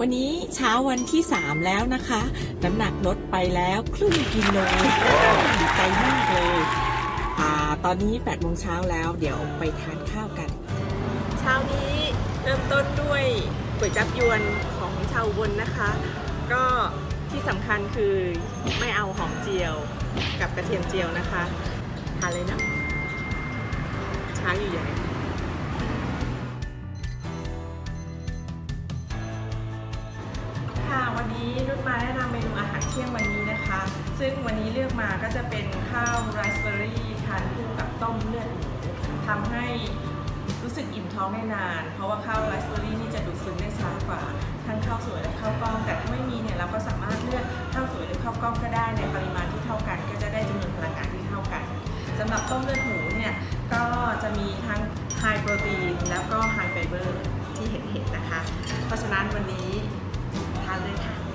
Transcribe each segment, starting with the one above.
วันนี้เช้าวันที่ 3 แล้วนะคะ น้ำหนักลดไปแล้วครึ่งกิโลดีใจมากเลยอ่าตอนนี้8โมงเช้าแล้วเดี๋ยวไปทานข้าวกัน เช้านี้เริ่มต้นด้วยก๋วยจับยวนของชาวบนนะคะ ก็ที่สำคัญคือไม่เอาหอมเจียวกับกระเทียมเจียวนะคะทานเลยนะช้าอยู่อย่างไร มาแนะนำเมนูอาหารเที่ยงวันนี้นะคะ ซึ่งวันนี้เลือกมาก็จะเป็นข้าวไรซ์เบอร์รี่ทานคู่กับต้มเลือดหมูทำให้รู้สึกอิ่มท้องได้นาน เพราะว่าข้าวไรซ์เบอร์รี่นี่จะดูดซึมได้ช้ากว่า ทั้งข้าวสวยและข้าวกล้อง แต่ถ้าไม่มีเนี่ยเราก็สามารถเลือกข้าวสวยหรือข้าวกล้องก็ได้ในปริมาณที่เท่ากัน ก็จะได้จำนวนพลังงานที่เท่ากันสำหรับต้มเลือดหมูเนี่ยก็จะมีทั้งไฮโปรตีนแล้วก็ไฮไฟเบอร์ที่เห็นๆนะคะ เพราะฉะนั้นวันนี้ทานเลยค่ะ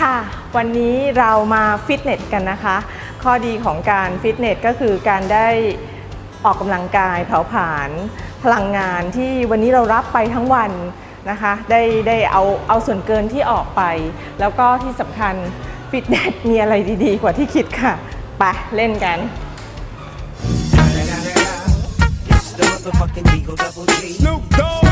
ค่ะ วันนี้เรามาฟิตเนสกันนะคะ ข้อดีของการฟิตเนสก็คือการได้ออกกำลังกายเผาผลาญพลังงานที่วันนี้เรารับไปทั้งวันนะคะ ได้ได้เอาเอาส่วนเกินที่ออกไป แล้วก็ที่สำคัญฟิตเนสมีอะไรดีๆ กว่าที่คิดค่ะ ไปเล่นกัน Snoop Dogg.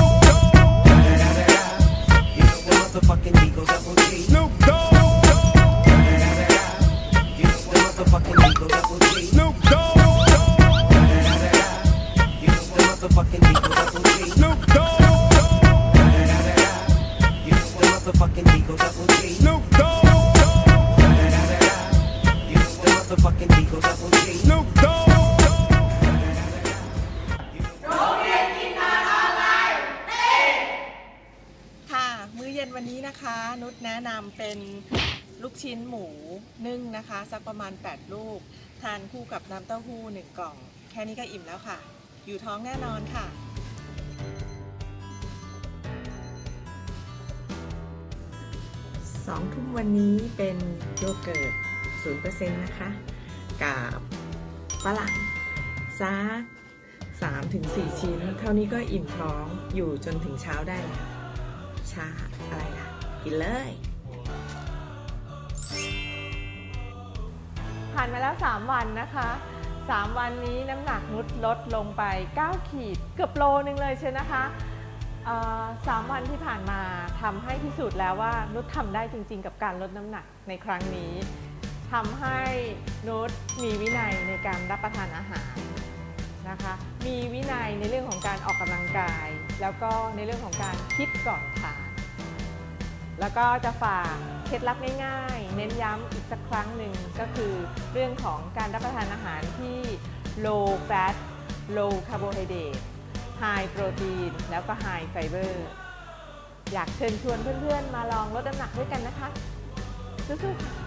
ค่ะ มื้อเย็นวันนี้นะคะ นุชแนะนำเป็น ลูกชิ้นหมูนึ่งนะคะ สักประมาณ 8 ลูก ทานคู่กับน้ำเต้าหู้ 1 กล่อง แค่นี้ก็อิ่มแล้วค่ะ อยู่ท้องแน่นอนค่ะสองทุ่มวันนี้เป็นโยเกิร์ต0%นะคะ กับฝรั่งซัก3ถึง4ชิ้น เท่านี้ก็อิ่มท้องอยู่จนถึงเช้าได้แล้วชาอะไรล่ะ กินเลยานมาแล้ว 3 วันนะคะ 3 วันนี้น้ำหนักนุชลดลงไป 9 ขีด เกือบโลนึงเลยใช่นะคะสามวันที่ผ่านมาทำให้พิสูจน์แล้วว่านุชทำได้จริง ๆ กับการลดน้ำหนักในครั้งนี้ทำให้นุชมีวินัยในการรับประทานอาหารนะคะ มีวินัยในเรื่องของการออกกำลังกาย แล้วก็ในเรื่องของการคิดก่อนทาน แล้วก็จะฝากเคล็ดลับง่ายๆ เน้นย้ำอีกสักครั้งหนึ่งก็คือเรื่องของการรับประทานอาหารที่ low fat low carbohydrate high protein แล้วก็ high fiber อยากเชิญชวนเพื่อนๆ มาลองลดน้ำหนักด้วยกันนะคะสู้ๆค่ะ